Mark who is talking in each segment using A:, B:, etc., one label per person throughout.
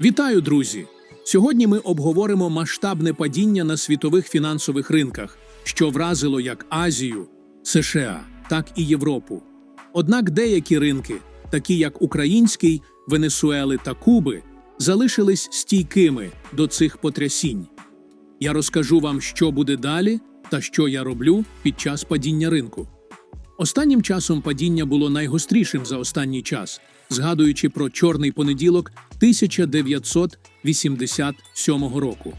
A: Вітаю, друзі! Сьогодні ми обговоримо масштабне падіння на світових фінансових ринках, що вразило як Азію, США, так і Європу. Однак деякі ринки, такі як український, Венесуели та Куби, залишились стійкими до цих потрясінь. Я розкажу вам, що буде далі та що я роблю під час падіння ринку. Останнім часом падіння було найгострішим за останній час, згадуючи про чорний понеділок 1987 року.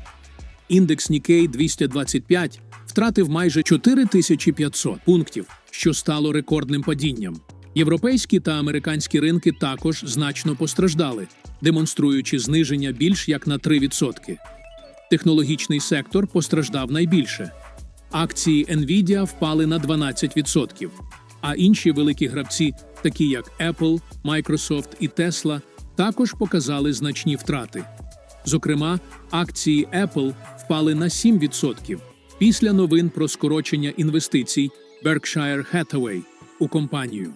A: Індекс Nikkei 225 втратив майже 4500 пунктів, що стало рекордним падінням. Європейські та американські ринки також значно постраждали, демонструючи зниження більш як на 3%. Технологічний сектор постраждав найбільше. Акції Nvidia впали на 12%, а інші великі гравці, такі як Apple, Microsoft і Tesla, також показали значні втрати. Зокрема, акції Apple впали на 7% після новин про скорочення інвестицій Berkshire Hathaway у компанію.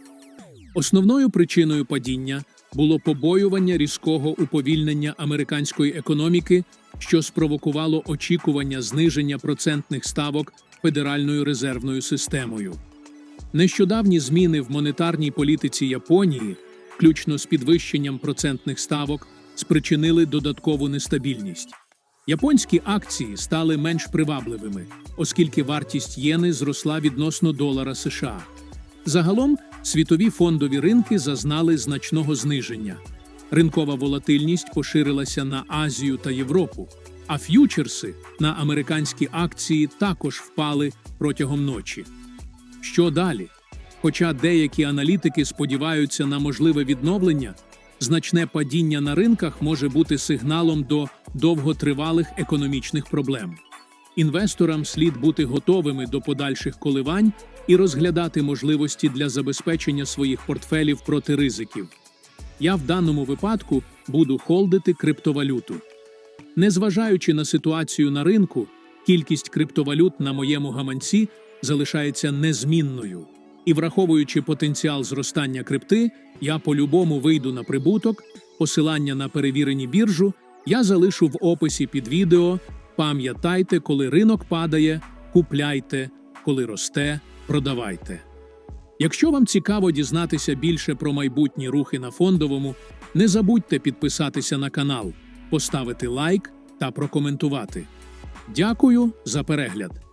A: Основною причиною падіння було побоювання різкого уповільнення американської економіки, що спровокувало очікування зниження процентних ставок Федеральною резервною системою. Нещодавні зміни в монетарній політиці Японії, включно з підвищенням процентних ставок, спричинили додаткову нестабільність. Японські акції стали менш привабливими, оскільки вартість єни зросла відносно долара США. Загалом світові фондові ринки зазнали значного зниження. Ринкова волатильність поширилася на Азію та Європу, а ф'ючерси на американські акції також впали протягом ночі. Що далі? Хоча деякі аналітики сподіваються на можливе відновлення, значне падіння на ринках може бути сигналом до довготривалих економічних проблем. Інвесторам слід бути готовими до подальших коливань і розглядати можливості для забезпечення своїх портфелів проти ризиків. Я в даному випадку буду холдити криптовалюту. Незважаючи на ситуацію на ринку, кількість криптовалют на моєму гаманці залишається незмінною. І враховуючи потенціал зростання крипти, я по-любому вийду на прибуток, посилання на перевірені біржу я залишу в описі під відео. Пам'ятайте, коли ринок падає, купляйте, коли росте, продавайте. Якщо вам цікаво дізнатися більше про майбутні рухи на фондовому, не забудьте підписатися на канал, поставити лайк та прокоментувати. Дякую за перегляд!